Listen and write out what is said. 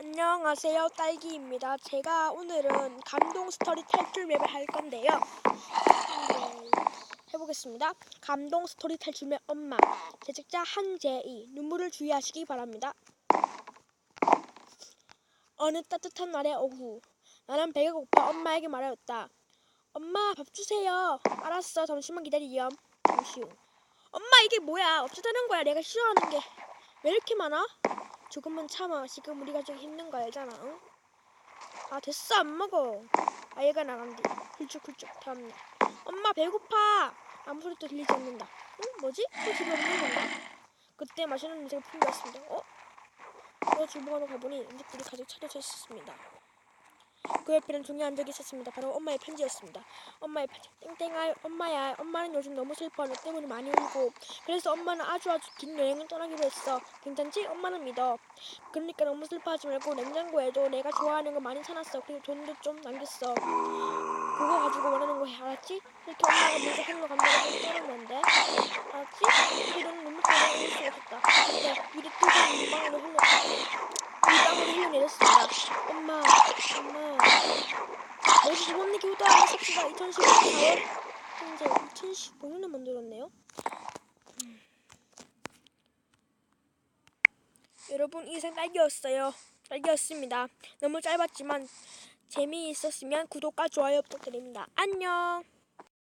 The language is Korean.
안녕하세요 딸기입니다. 제가 오늘은 감동 스토리 탈출 맵을 할 건데요. 네, 해보겠습니다. 감동 스토리 탈출 맵 엄마 제작자 한재희 눈물을 주의하시기 바랍니다. 어느 따뜻한 날의 오후 나는 배가 고파 엄마에게 말하였다. 엄마 밥 주세요. 알았어 잠시만 기다리렴. 잠시 후. 엄마 이게 뭐야? 어쩌자는 거야? 내가 싫어하는 게 왜 이렇게 많아? 조금만 참아. 지금 우리 가족이 힘든 거 알잖아. 응? 아 됐어 안 먹어. 아이가 나간 뒤 훌쩍훌쩍 다음날. 엄마 배고파. 아무 소리도 들리지 않는다. 응? 뭐지? 또 집에 없는 건가? 그때 맛있는 냄새가 풍겼습니다. 어? 저 주방으로 가보니 음식들이 가득 차려져 있었습니다. 그 옆에는 중요한 적이 있었습니다. 바로 엄마의 편지였습니다. 엄마의 편지. 땡땡아, 엄마야. 엄마는 요즘 너무 슬퍼. 너 때문에 많이 울고. 그래서 엄마는 아주 아주 긴 여행을 떠나기로 했어. 괜찮지? 엄마는 믿어. 그러니까 너무 슬퍼하지 말고 냉장고에도 내가 좋아하는 거 많이 사놨어. 그리고 돈도 좀 남겼어. 그거 가지고 원하는 거 해. 알았지? 이렇게 엄마가 먼저 감독을 떠나면 돼. 알았지? 너는 눈물 때문에 울수 없었다. 근데 미리 뜨거운 물방울을 흘렸 다. 물방울을 흘려내렸습니다. 엄마, 엄마. 어제 부모님 교도하는 섭씨가 2015년 4월 현재 2015년에 만들었네요. 음. 여러분 이상 딸기였어요. 딸기였습니다. 너무 짧았지만 재미있었으면 구독과 좋아요 부탁드립니다. 안녕.